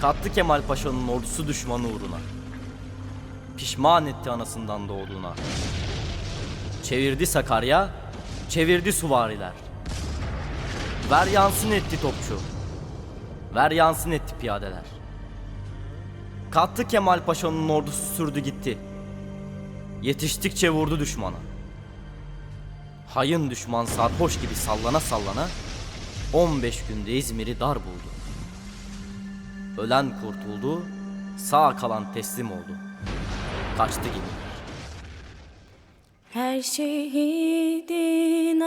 Kattı Kemal Paşa'nın ordusu düşmanı uğruna. Pişman etti anasından doğduğuna. Çevirdi Sakarya, çevirdi süvariler. Ver yansın etti topçu. Ver yansın etti piyadeler. Kattı Kemal Paşa'nın ordusu sürdü gitti. Yetiştikçe vurdu düşmana. Hayın düşman sarhoş gibi sallana sallana 15 günde İzmir'i dar buldu. Ölen kurtuldu, sağ kalan teslim oldu. Kaçtı gibi. Her şehidin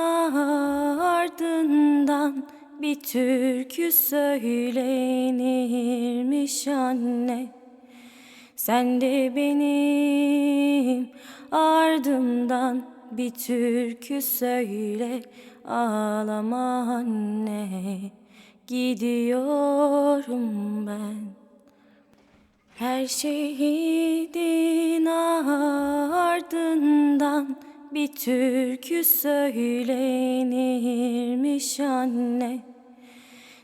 ardından bir türkü söylenirmiş anne. Sen de benim ardımdan bir türkü söyle ağlama anne. Gidiyorum ben. Her şehidin ardından bir türkü söylenirmiş anne.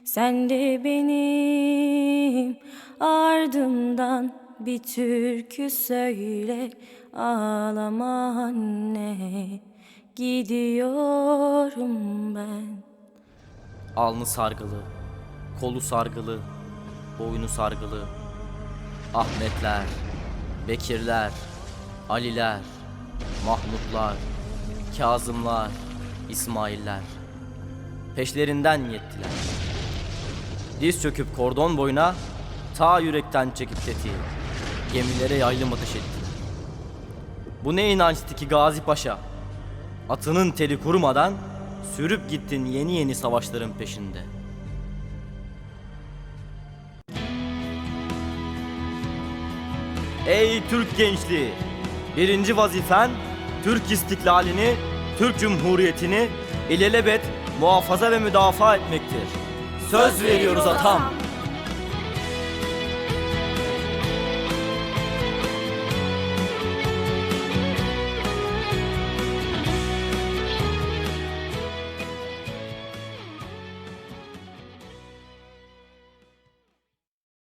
Sen de benim ardımdan bir türkü söyle ağlama anne. Gidiyorum ben. Alnı sargılı, kolu sargılı, boynu sargılı. Ahmetler, Bekirler, Aliler, Mahmutlar, Kazımlar, İsmailler. Peşlerinden yettiler. Diz çöküp kordon boyuna ta yürekten çekip tetiği. Gemilere yaylım atış ettiler. Bu ne inançtı ki Gazi Paşa? Atının teli kurumadan sürüp gittin yeni yeni savaşların peşinde. Ey Türk gençliği! Birinci vazifen Türk istiklalini, Türk Cumhuriyeti'ni ilelebet muhafaza ve müdafaa etmektir. Söz veriyoruz atam.